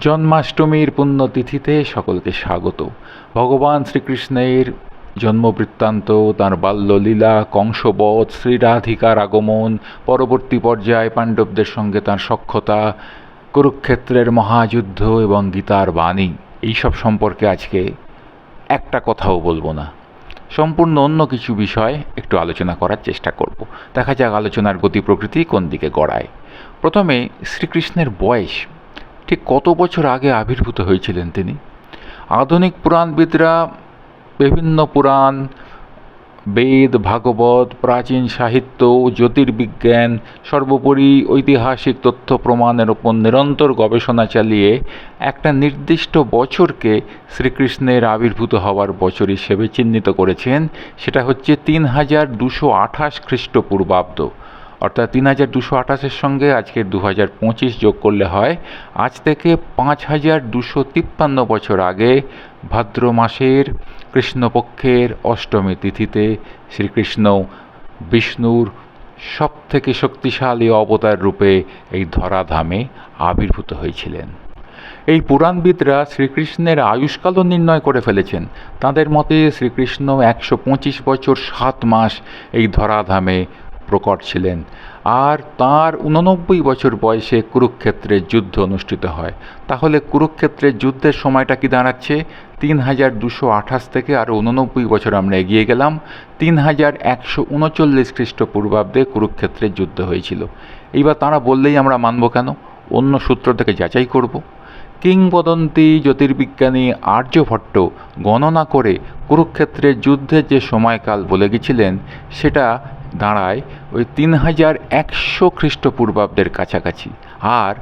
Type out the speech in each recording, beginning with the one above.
জন্মাষ্টমীর পুণ্যতিথিতে সকলকে স্বাগত। ভগবান শ্রীকৃষ্ণের জন্মবৃত্তান্ত, তাঁর বাল্যলীলা, কংসবধ, শ্রীরাধিকার আগমন, পরবর্তী পর্যায়ে পাণ্ডবদের সঙ্গে তাঁর সক্ষতা কুরুক্ষেত্রের মহাযুদ্ধ এবং গীতার বাণী এইসব সম্পর্কে আজকে একটা কথাও বলব না। সম্পূর্ণ অন্য কিছু বিষয় একটু আলোচনা করার চেষ্টা করব। দেখা যাক আলোচনার গতি প্রকৃতি কোন দিকে গড়ায়। প্রথমে, শ্রীকৃষ্ণের বয়স ঠিক কত বছর আগে আবির্ভূত হয়েছিলেন তিনি? আধুনিক পুরাণবিদরা বিভিন্ন পুরাণ, বেদ, ভাগবত, প্রাচীন সাহিত্য জ্যোতির্বিজ্ঞান, সর্বোপরি ঐতিহাসিক তথ্য প্রমাণের ওপর নিরন্তর গবেষণা চালিয়ে একটা নির্দিষ্ট বছরকে শ্রীকৃষ্ণের আবির্ভূত হওয়ার বছর হিসেবে চিহ্নিত করেছেন। সেটা হচ্ছে তিন হাজার দুশো আঠাশ খ্রিস্টপূর্বাব্দ। অর্থাৎ তিন হাজার দুশো আঠাশের সঙ্গে আজকের দু হাজার পঁচিশ যোগ করলে হয়। আজ থেকে পাঁচ হাজার দুশো তিপ্পান্ন বছর আগে ভাদ্র মাসের কৃষ্ণপক্ষের অষ্টমী তিথিতে শ্রীকৃষ্ণ বিষ্ণুর সব থেকে শক্তিশালী অবতার রূপে এই ধরাধামে আবির্ভূত হয়েছিলেন। এই পুরাণবিদরা শ্রীকৃষ্ণের আয়ুষ্কালও নির্ণয় করে ফেলেছেন। তাদের মতে শ্রীকৃষ্ণ একশো পঁচিশ বছর সাত মাস এই ধরাধামে প্রকট ছিলেন। আর তার উননব্বই বছর বয়সে কুরুক্ষেত্রের যুদ্ধ অনুষ্ঠিত হয়। তাহলে কুরুক্ষেত্রের যুদ্ধের সময়টা কি দাঁড়াচ্ছে? তিন হাজার দুশো আঠাশ থেকে আরও উননব্বই বছর আমরা এগিয়ে গেলাম। তিন হাজার একশো উনচল্লিশ খ্রিস্টপূর্বাব্দে কুরুক্ষেত্রের যুদ্ধ হয়েছিল। এইবার তারা বললেই আমরা মানব কেন? অন্য সূত্র থেকে যাচাই করব। কিংবদন্তি, জ্যোতির্বিজ্ঞানী আর্যভট্ট গণনা করে কুরুক্ষেত্রের যুদ্ধের যে সময়কাল বলে গেছিলেন, সেটা দাঁড়ায় ওই তিন হাজার একশো খ্রিস্টপূর্বাব্দের কাছাকাছি। আর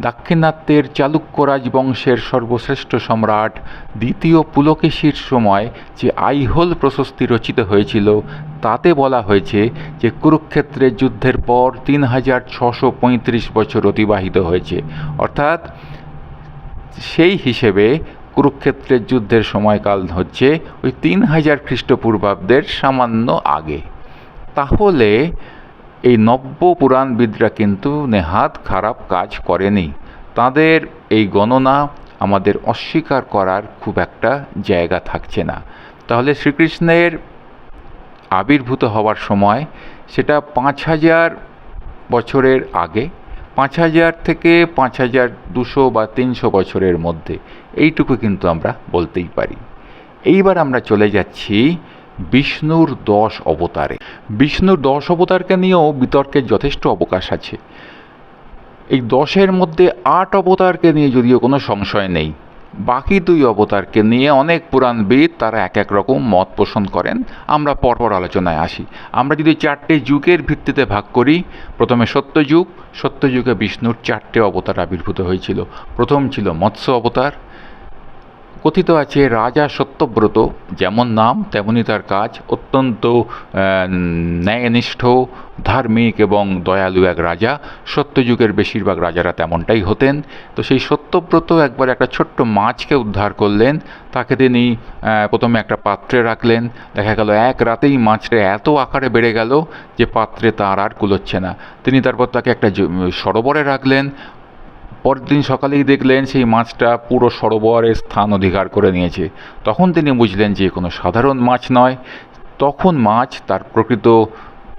দাক্ষিণাত্যের চালুক্য রাজবংশের সর্বশ্রেষ্ঠ সম্রাট দ্বিতীয় পুলকেশীর সময় যে আইহোল প্রশস্তি রচিত হয়েছিল, তাতে বলা হয়েছে যে কুরুক্ষেত্রের যুদ্ধের পর তিন হাজার ছশো পঁয়ত্রিশ বছর অতিবাহিত হয়েছে। অর্থাৎ সেই হিসেবে কুরুক্ষেত্রের যুদ্ধের সময়কাল হচ্ছে ওই তিন হাজার খ্রিস্টপূর্বাব্দের সামান্য আগে। তাহলে এই নব্য পুরাণবিদরা কিন্তু নেহাত খারাপ কাজ করেনি। তাদের এই গণনা আমাদের অস্বীকার করার খুব একটা জায়গা থাকছে না। তাহলে শ্রীকৃষ্ণের আবির্ভূত হওয়ার সময় সেটা পাঁচ হাজার বছরের আগে, পাঁচ হাজার থেকে পাঁচ হাজার দুশো বা তিনশো বছরের মধ্যে। এইটুকু কিন্তু আমরা বলতেই পারি। এইবার আমরা চলে যাচ্ছি বিষ্ণুর দশ অবতারে। বিষ্ণুর দশ অবতারকে নিয়েও বিতর্কের যথেষ্ট অবকাশ আছে। এই দশের মধ্যে আট অবতারকে নিয়ে যদিও কোনো সংশয় নেই, বাকি দুই অবতারকে নিয়ে অনেক পুরাণবিদ তারা এক এক রকম মত পোষণ করেন। আমরা পরপর আলোচনায় আসি। আমরা যদি চারটে যুগের ভিত্তিতে ভাগ করি, প্রথমে সত্যযুগ, সত্যযুগে বিষ্ণুর চারটে অবতার আবির্ভূত হয়েছিল। প্রথম ছিল মৎস্য অবতার কথিত আছে রাজা সত্যব্রত, যেমন নাম তেমনই তার কাজ অত্যন্ত ন্যায়নিষ্ঠ, ধার্মিক এবং দয়ালু এক রাজা। সত্যযুগের বেশিরভাগ রাজারা তেমনটাই হতেন। তো সেই সত্যব্রত একবার একটা ছোট্ট মাছকে উদ্ধার করলেন। তাকে তিনি প্রথমে একটা পাত্রে রাখলেন। দেখা গেল এক রাতেই মাছটা এত আকারে বেড়ে গেল যে পাত্রে তার আর কুলোচ্ছে না। তিনি তারপর তাকে একটা সরোবরে রাখলেন। পরদিন সকালেই দেখলেন সেই মাছটা পুরো সরোবরের স্থান অধিকার করে নিয়েছে। তখন তিনি বুঝলেন যে কোনো সাধারণ মাছ নয়। তখন মাছ তার প্রকৃত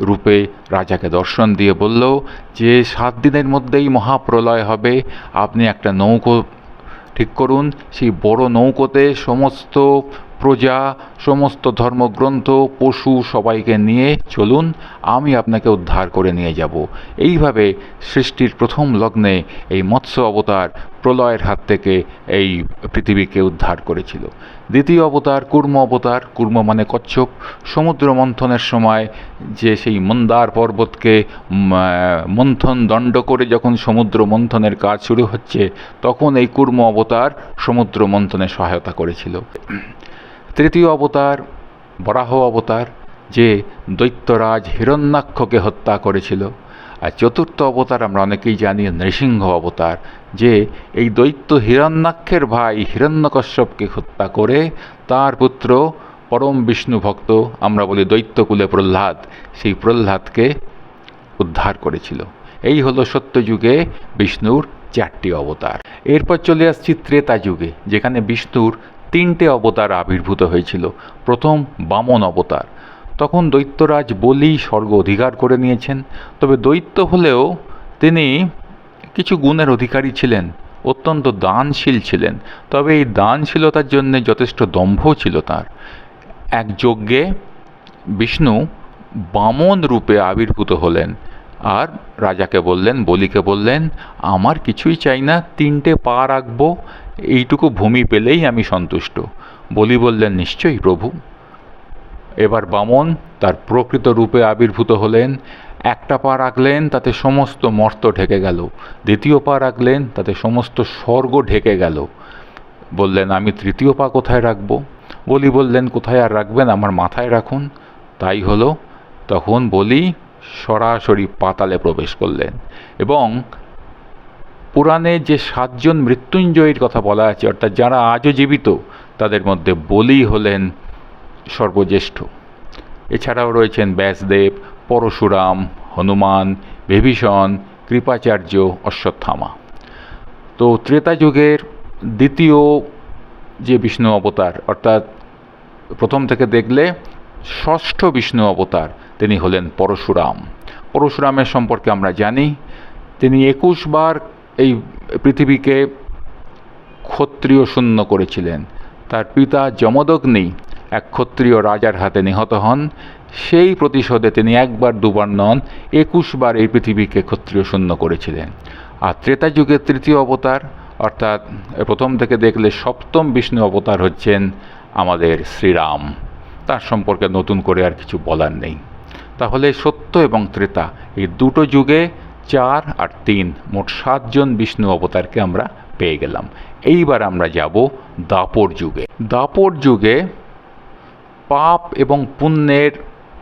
রূপে রাজাকে দর্শন দিয়ে বলল যে, সাত দিনের মধ্যেই মহাপ্রলয় হবে। আপনি একটা নৌকো ঠিক করুন। সেই বড় নৌকোতে সমস্ত প্রজা, সমস্ত ধর্মগ্রন্থ, পশু সবাইকে নিয়ে চলুন, আমি আপনাকে উদ্ধার করে নিয়ে যাব। এইভাবে সৃষ্টির প্রথম লগ্নে এই মৎস্য অবতার প্রলয়ের হাত থেকে এই পৃথিবীকে উদ্ধার করেছিল। দ্বিতীয় অবতার কুর্ম অবতার, কুর্ম মানে কচ্ছপ, সমুদ্র মন্থনের সময় যে সেই মন্দার পর্বতকে মন্থন দণ্ড করে যখন সমুদ্র মন্থনের কাজ শুরু হচ্ছে, তখন এই কুর্ম অবতার সমুদ্র মন্থনে সহায়তা করেছিল। তৃতীয় অবতার, বরাহ অবতার, যে দৈত্যরাজ হিরণ্যাক্ষকে হত্যা করেছিল। আর চতুর্থ অবতার আমরা অনেকেই জানি, নৃসিংহ অবতার, যে এই দৈত্য হিরণ্যাক্ষের ভাই হিরণ্যকশ্যপকে হত্যা করে তার পুত্র পরম বিষ্ণু ভক্ত, আমরা বলি দৈত্যকুলে প্রহ্লাদ, সেই প্রহ্লাদকে উদ্ধার করেছিল। এই হলো সত্যযুগে বিষ্ণুর চারটি অবতার। এরপর চলে আসছি ত্রেতা যুগে, যেখানে বিষ্ণুর তিনটে অবতার আবির্ভূত হয়েছিল। প্রথম বামন অবতার। তখন দৈত্যরাজ বলি স্বর্গ অধিকার করে নিয়েছেন। তবে দৈত্য হলেও তিনি কিছু গুণের অধিকারী ছিলেন, অত্যন্ত দানশীল ছিলেন। তবে এই দানশীলতার জন্য যথেষ্ট দম্ভ ছিল তার। এক যজ্ঞে বিষ্ণু বামন রূপে আবির্ভূত হলেন আর রাজাকে বললেন, বলিকে বললেন, আমার কিছুই চাই না, তিনটে পা রাখব এইটুকু ভূমি পেলেই আমি সন্তুষ্ট। বলি বললেন, নিশ্চয়ই প্রভু। এবার বামন তার প্রকৃত রূপে আবির্ভূত হলেন। একটা পা রাখলেন, তাতে সমস্ত মর্ত ঢেকে গেল। দ্বিতীয় পা রাখলেন, তাতে সমস্ত স্বর্গ ঢেকে গেল। বললেন, আমি তৃতীয় পা কোথায় রাখব? বলি বললেন, কোথায় আর রাখবেন? আমার মাথায় রাখুন। তাই হলো। তখন বলি সরাসরি পাতালে প্রবেশ করলেন এবং পুরাণে যে সাতজন মৃত্যুঞ্জয়ীর কথা বলা আছে, অর্থাৎ যারা আজও জীবিত, তাদের মধ্যে বলি হলেন সর্বজ্যেষ্ঠ। এছাড়াও রয়েছেন ব্যাসদেব, পরশুরাম, হনুমান, বিভীষণ, কৃপাচার্য, অশ্বত্থামা। তো ত্রেতা যুগের দ্বিতীয় যে বিষ্ণু অবতার, অর্থাৎ প্রথম থেকে দেখলে ষষ্ঠ বিষ্ণু অবতার, তিনি হলেন পরশুরাম। পরশুরামের সম্পর্কে আমরা জানি, তিনি একুশ বার এই পৃথিবীকে ক্ষত্রিয় শূন্য করেছিলেন। তার পিতা যমদগ্নি এক ক্ষত্রিয় রাজার হাতে নিহত হন। সেই প্রতিশোধে তিনি একবার দুবার নন, একুশ বার এই পৃথিবীকে ক্ষত্রিয় শূন্য করেছিলেন। আর ত্রেতা যুগের তৃতীয় অবতার, অর্থাৎ প্রথম থেকে দেখলে সপ্তম বিষ্ণু অবতার হচ্ছেন আমাদের শ্রীরাম। তার সম্পর্কে নতুন করে আর কিছু বলার নেই। তাহলে সত্য এবং ত্রেতা এই দুটো যুগে চার আর তিন, মোট সাতজন বিষ্ণু অবতারকে আমরা পেয়ে গেলাম। এইবার আমরা যাব দাপর যুগে। দাপর যুগে পাপ এবং পুণ্যের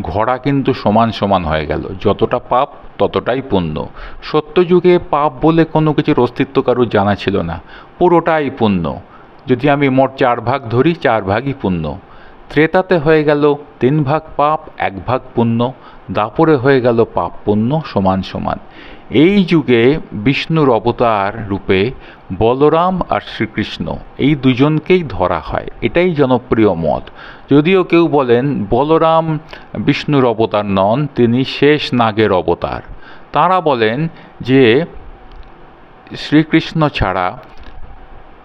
ঘোড়া কিন্তু সমান সমান হয়ে গেল। যতটা পাপ, ততটাই পুণ্য। সত্যযুগে পাপ বলে কোনো কিছুর অস্তিত্ব কারোর জানা ছিল না। পুরোটাই পুণ্য। যদি আমি মোট চার ভাগ ধরি, চার ভাগই পুণ্য। ত্রেতাতে হয়ে গেল তিন ভাগ পাপ, এক ভাগ পুণ্য, দাপরে হয়ে গেল পাপ পুণ্য সমান সমান। এই যুগে বিষ্ণুর অবতার রূপে বলরাম আর শ্রীকৃষ্ণ এই দুজনকেই ধরা হয়। এটাই জনপ্রিয় মত। যদিও কেউ বলেন বলরাম বিষ্ণুর অবতার নন, তিনি শেষ নাগের অবতার। তারা বলেন যে শ্রীকৃষ্ণ ছাড়া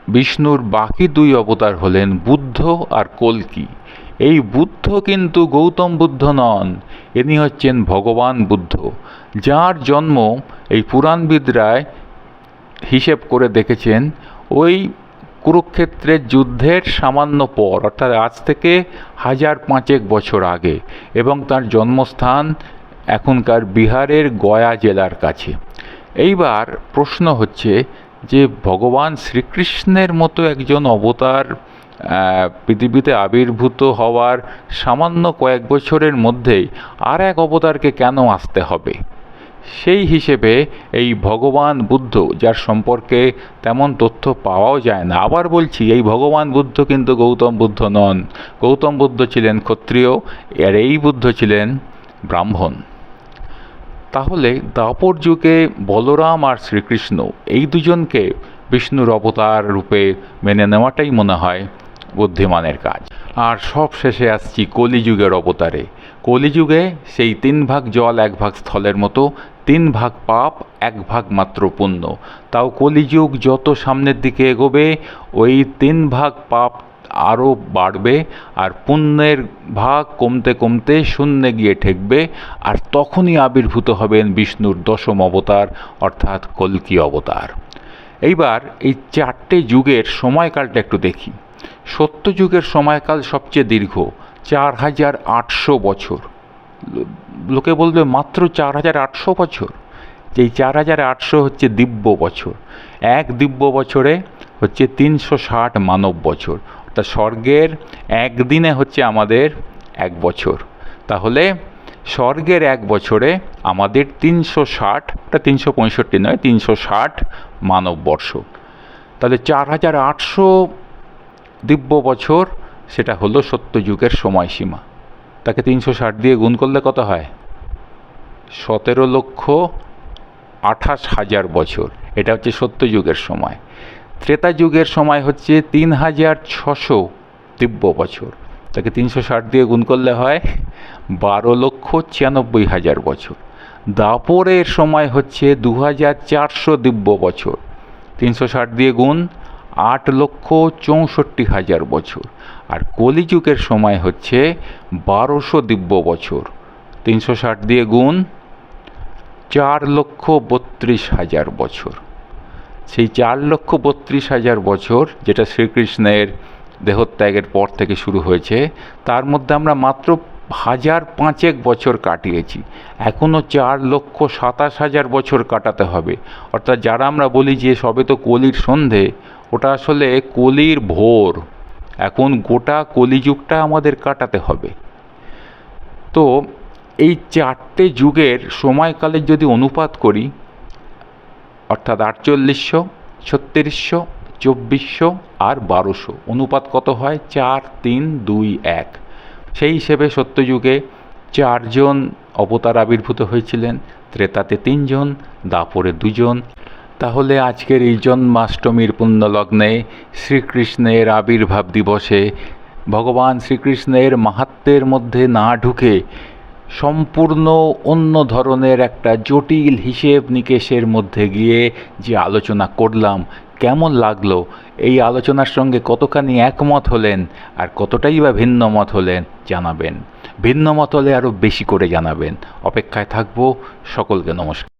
বিষ্ণুর বাকি দুই অবতার হলেন বুদ্ধ আর কল্কি। এই বুদ্ধ কিন্তু গৌতম বুদ্ধ নন, ইনি হচ্ছেন ভগবান বুদ্ধ, যার জন্ম এই পুরাণবিদরায় হিসেব করে দেখেছেন, ওই কুরুক্ষেত্রের যুদ্ধের সামান্য পর, অর্থাৎ আজ থেকে হাজার পাঁচেক বছর আগে, এবং তার জন্মস্থান এখনকার বিহারের গয়া জেলার কাছে। এইবার প্রশ্ন হচ্ছে যে, ভগবান শ্রীকৃষ্ণের মতো একজন অবতার পৃথিবীতে আবির্ভূত হওয়ার সামান্য কয়েক বছরের মধ্যেই আর এক অবতারকে কেন আসতে হবে? সেই হিসেবে এই ভগবান বুদ্ধ, যার সম্পর্কে তেমন তথ্য পাওয়াও যায় না। আবার বলছি, এই ভগবান বুদ্ধ কিন্তু গৌতম বুদ্ধ নন। গৌতম বুদ্ধ ছিলেন ক্ষত্রিয়, আর এই বুদ্ধ ছিলেন ব্রাহ্মণ। তাহলে দাপর যুগে বলরাম আর শ্রীকৃষ্ণ, এই দুজনকে বিষ্ণুর অবতার রূপে মেনে নেওয়াটাই মনে হয়। বুদ্ধিমানের কাজ। আর সব শেষে আসছি কলিযুগের অবতারে। কলিযুগে সেই তিন ভাগ জল, এক ভাগ স্থলের মতো, তিন ভাগ পাপ, এক ভাগ মাত্র পুণ্য। তাও কলিযুগ যত সামনের দিকে এগোবে, ওই তিন ভাগ পাপ আরও বাড়বে, আর পুণ্যের ভাগ কমতে কমতে শূন্যে গিয়ে ঠেকবে, আর তখনই আবির্ভূত হবেন বিষ্ণুর দশম অবতার, অর্থাৎ কল্কি অবতার। এইবার এই চারটে যুগের সময়কালটা একটু দেখি। সত্য যুগের সময়কাল সবচেয়ে দীর্ঘ চার হাজার আটশো বছর। লোকে বলবে, মাত্র চার হাজার আটশো বছর? যেই চার হাজার আটশো হচ্ছে দিব্য বছর। এক দিব্য বছরে হচ্ছে তিনশো ষাট মানব বছর। অর্থাৎ স্বর্গের একদিনে হচ্ছে আমাদের এক বছর। তাহলে স্বর্গের এক বছরে আমাদের তিনশো ষাটটা তিনশো পঁয়ষট্টি নয়, তিনশো ষাট মানব বর্ষ। তাহলে চার হাজার আটশো দিব্য বছর, সেটা হলো সত্যযুগের সময়সীমা। তাকে তিনশো ষাট দিয়ে গুণ করলে কত হয়? সতেরো লক্ষ আঠাশ হাজার বছর। এটা হচ্ছে সত্যযুগের সময়। ত্রেতা যুগের সময় হচ্ছে তিন হাজার ছশো দিব্য বছর। তাকে তিনশো ষাট দিয়ে গুণ করলে হয় বারো লক্ষ ছিয়ানব্বই হাজার বছর। দাপরের সময় হচ্ছে দু হাজার চারশো দিব্য বছর। তিনশো ষাট দিয়ে গুণ আট লক্ষ চৌষট্টি হাজার বছর। আর কলিযুগের সময় হচ্ছে বারোশো দিব্য বছর। তিনশো ষাট দিয়ে গুণ চার লক্ষ বত্রিশ হাজার বছর। সেই চার লক্ষ বত্রিশ হাজার বছর যেটা শ্রীকৃষ্ণের দেহত্যাগের পর থেকে শুরু হয়েছে, তার মধ্যে আমরা মাত্র হাজার পাঁচেক বছর কাটিয়েছি। এখনও চার লক্ষ সাতাশ হাজার বছর কাটাতে হবে। অর্থাৎ যারা আমরা বলি যে সবে তো কলির সন্ধে ওটা আসলে কলির ভোর। এখন গোটা কলিযুগটা আমাদের কাটাতে হবে। তো এই চারটে যুগের সময়কালের যদি অনুপাত করি, অর্থাৎ আটচল্লিশশো, ছত্রিশশো, চব্বিশশো আর বারোশো, অনুপাত কত হয়? চার, তিন, দুই, এক। সেই হিসেবে সত্যযুগে চারজন অবতার আবির্ভূত হয়েছিলেন, ত্রেতাতে তিনজন, দাপরে দুজন তাহলে আজকের এই জন্মাষ্টমীর পুণ্যলগ্নে শ্রীকৃষ্ণের আবির্ভাব দিবসে ভগবান শ্রীকৃষ্ণের মাহাত্ম্যের মধ্যে না ঢুকে সম্পূর্ণ অন্য ধরনের একটা জটিল হিসেব নিকেশের মধ্যে গিয়ে যে আলোচনা করলাম, কেমন লাগল? এই আলোচনার সঙ্গে কতখানি একমত হলেন আর কতটাই বা ভিন্ন মত হলেন জানাবেন। ভিন্ন মত হলে আরও বেশি করে জানাবেন। অপেক্ষায় থাকব, সকলকে নমস্কার।